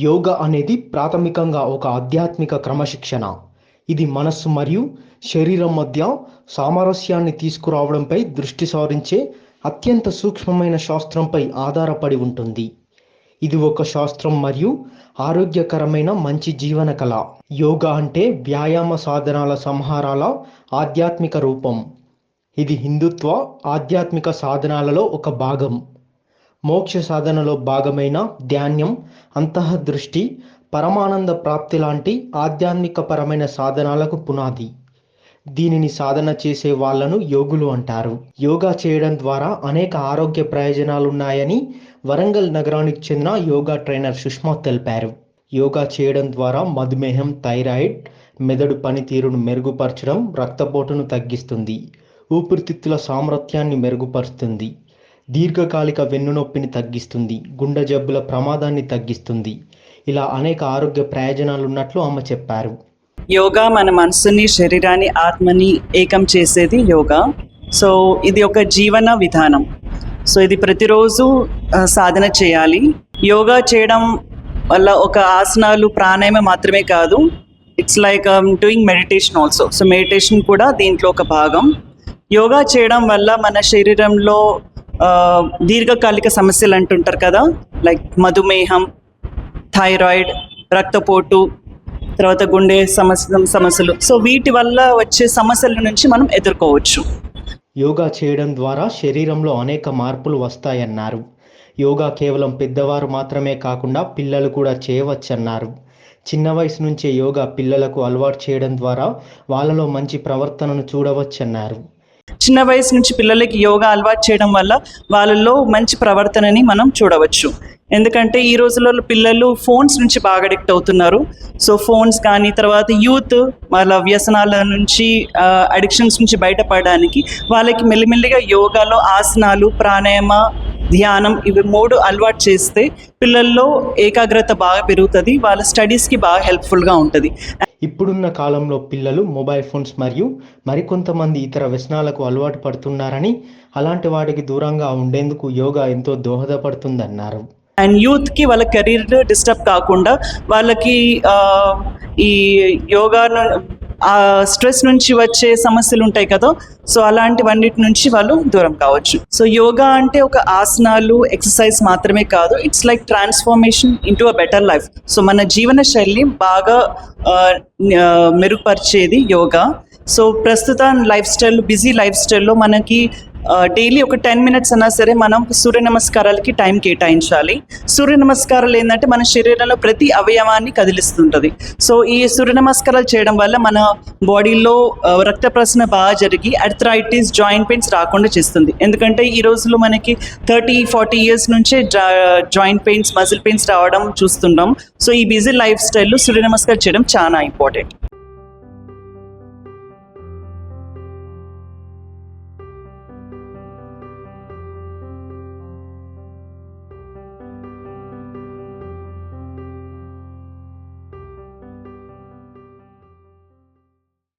యోగా అనేది ప్రాథమికంగా ఒక ఆధ్యాత్మిక క్రమశిక్షణ. ఇది మనస్సు మరియు శరీరం మధ్య సామరస్యాన్ని తీసుకురావడంపై దృష్టి సారించే అత్యంత సూక్ష్మమైన శాస్త్రంపై ఆధారపడి ఉంటుంది. ఇది ఒక శాస్త్రం మరియు ఆరోగ్యకరమైన మంచి జీవన కళ. యోగా అంటే వ్యాయామ సాధనాల సంహారాల ఆధ్యాత్మిక రూపం. ఇది హిందుత్వ ఆధ్యాత్మిక సాధనాలలో ఒక భాగం. మోక్ష సాధనలో భాగమైన ధ్యానం అంతఃదృష్టి పరమానంద ప్రాప్తి లాంటి ఆధ్యాత్మికపరమైన సాధనాలకు పునాది. దీనిని సాధన చేసే వాళ్ళను యోగులు అంటారు. యోగా చేయడం ద్వారా అనేక ఆరోగ్య ప్రయోజనాలు ఉన్నాయని వరంగల్ నగరానికి చెందిన యోగా ట్రైనర్ సుష్మా తెలిపారు. యోగా చేయడం ద్వారా మధుమేహం థైరాయిడ్ మెదడు పనితీరును మెరుగుపరచడం రక్తపోటును తగ్గిస్తుంది. ఊపిరితిత్తుల సామర్థ్యాన్ని మెరుగుపరుస్తుంది. దీర్ఘకాలిక వెన్నునొప్పిని తగ్గిస్తుంది గుండె జబ్బుల ప్రమాదాన్ని తగ్గిస్తుంది. ఇలా అనేక ఆరోగ్య ప్రయోజనాలు ఉన్నట్లు ఆమె చెప్పారు. యోగా మన మనసుని శరీరాన్ని ఆత్మని ఏకం చేసేది యోగా. సో ఇది ఒక జీవన విధానం. సో ఇది ప్రతిరోజు సాధన చేయాలి. యోగా చేయడం వల్ల ఒక ఆసనాలు ప్రాణాయామం మాత్రమే కాదు it's like doing meditation also so meditation కూడా దీంట్లో ఒక భాగం. యోగా చేయడం వల్ల మన శరీరంలో దీర్ఘకాలిక సమస్యలు అంటుంటారు కదా లైక్ మధుమేహం థైరాయిడ్ రక్తపోటు తర్వాత గుండె సమస్య సమస్యలు. సో వీటి వల్ల వచ్చే సమస్యల నుంచి మనం ఎదుర్కోవచ్చు. యోగా చేయడం ద్వారా శరీరంలో అనేక మార్పులు వస్తాయన్నారు. యోగా కేవలం పెద్దవారు మాత్రమే కాకుండా పిల్లలు కూడా చేయవచ్చన్నారు. చిన్న వయసు నుంచే యోగా పిల్లలకు అలవాటు చేయడం ద్వారా వాళ్ళలో మంచి ప్రవర్తనను చూడవచ్చన్నారు. చిన్న వయసు నుంచి పిల్లలకి యోగా అలవాటు చేయడం వల్ల వాళ్ళల్లో మంచి ప్రవర్తనని మనం చూడవచ్చు. ఎందుకంటే ఈ రోజులలో పిల్లలు ఫోన్స్ నుంచి బాగా అడిక్ట్ అవుతున్నారు. సో ఫోన్స్ కానీ తర్వాత యూత్ వాళ్ళ వ్యసనాల నుంచి అడిక్షన్స్ నుంచి బయటపడడానికి వాళ్ళకి మెల్లిమెల్లిగా యోగాలో ఆసనాలు ప్రాణాయామ ధ్యానం ఇవి మూడు అలవాటు చేస్తే పిల్లల్లో ఏకాగ్రత బాగా పెరుగుతుంది వాళ్ళ స్టడీస్కి బాగా హెల్ప్ఫుల్గా ఉంటుంది. ఇప్పుడున్న కాలంలో పిల్లలు మొబైల్ ఫోన్స్ మరియు మరికొంతమంది ఇతర వ్యసనాలకు అలవాటు పడుతున్నారని అలాంటి వాటికి దూరంగా ఉండేందుకు యోగా ఎంతో దోహదపడుతుందన్నారు. అండ్ యూత్కి వాళ్ళ కెరీర్ డిస్టర్బ్ కాకుండా వాళ్ళకి ఈ యోగా ఆ స్ట్రెస్ నుంచి వచ్చే సమస్యలు ఉంటాయి కదా సో అలాంటివన్నిటి నుంచి వాళ్ళు దూరం కావచ్చు. సో యోగా అంటే ఒక ఆసనాలు ఎక్సర్సైజ్ మాత్రమే కాదు it's like transformation into a better life so మన జీవన శైలిని బాగా మెరుగుపరిచేది యోగా. సో ప్రస్తుత లైఫ్ స్టైల్ బిజీ లైఫ్ స్టైల్లో మనకి డైలీ ఒక టెన్ మినిట్స్ అన్నా సరే మనం సూర్య నమస్కారాలకి టైం కేటాయించాలి. సూర్య నమస్కారాలు ఏంటంటే మన శరీరంలో ప్రతి అవయవాన్ని కదిలిస్తుంటుంది. సో ఈ సూర్య నమస్కారాలు చేయడం వల్ల మన బాడీలో రక్త ప్రసరణ బాగా జరిగి అర్థరైటిస్ జాయింట్ పెయిన్స్ రాకుండా చేస్తుంది. ఎందుకంటే ఈ రోజుల్లో మనకి థర్టీ ఫార్టీ ఇయర్స్ నుంచే జాయింట్ పెయిన్స్ మజిల్ పెయిన్స్ రావడం చూస్తున్నాం. సో ఈ బిజీ లైఫ్ స్టైల్లో సూర్య నమస్కారం చేయడం చాలా ఇంపార్టెంట్